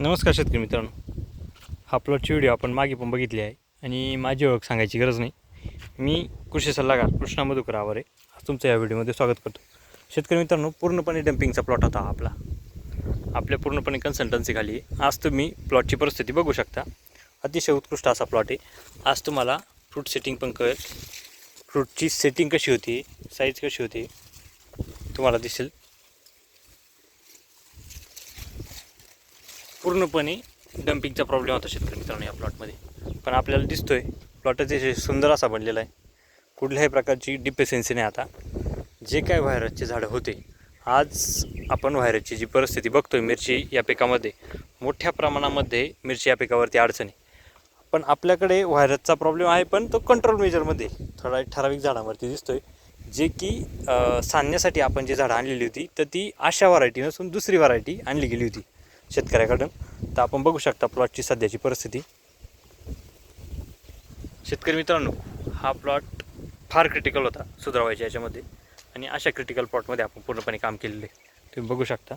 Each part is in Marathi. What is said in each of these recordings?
नमस्कार शेतकरी मित्रांनो. हा प्लॉटची व्हिडिओ आपण मागे पण बघितली आहे आणि माझी ओळख सांगायची गरज नाही. मी कृषी सल्लागार कृष्णा मधुकर आवारे. आज तुमचं या व्हिडिओमध्ये स्वागत करतो. शेतकरी मित्रांनो पूर्णपणे डम्पिंगचा प्लॉट होता हा आपला. आपल्या पूर्णपणे कन्सल्टन्सीखाली आज तुम्ही प्लॉटची परिस्थिती बघू शकता. अतिशय उत्कृष्ट असा प्लॉट आहे. आज तुम्हाला फ्रूट सेटिंग पण कळेल. फ्रूटची सेटिंग कशी होती? साईज कशी होती? तुम्हाला दिसेल. पूर्णपणे डम्पिंगचा प्रॉब्लेम होता शेतकरी मित्रांनो या प्लॉटमध्ये पण आपल्याला दिसतोय प्लॉट अतिशय सुंदर असा बनलेला आहे. कुठल्याही प्रकारची डिपेसेन्सी नाही आता. जे काय व्हायरसचे झाडं होते आज आपण व्हायरसची जी परिस्थिती बघतोय मिरची या पिकामध्ये मोठ्या प्रमाणामध्ये मिरची या पिकावरती अडचणी पण आपल्याकडे व्हायरसचा प्रॉब्लेम आहे पण तो कंट्रोल मेजरमध्ये थोडा ठराविक झाडांवरती दिसतोय. जे की सांधण्यासाठी सांगण्यासाठी आपण जी झाडं आणलेली होती तर ती अशा व्हरायटी नसून दुसरी व्हरायटी आणली गेली होती. शेतकऱ्याकडून. तर आपण बघू शकता प्लॉटची सध्याची परिस्थिती. शेतकरी मित्रांनो हा प्लॉट फार क्रिटिकल होता सुधारवायच्या याच्यामध्ये. आणि अशा क्रिटिकल प्लॉटमध्ये आपण पूर्णपणे काम केलेले तुम्ही बघू शकता.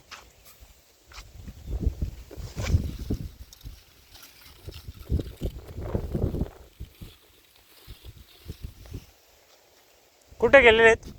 कुठे गेलेले आहेत?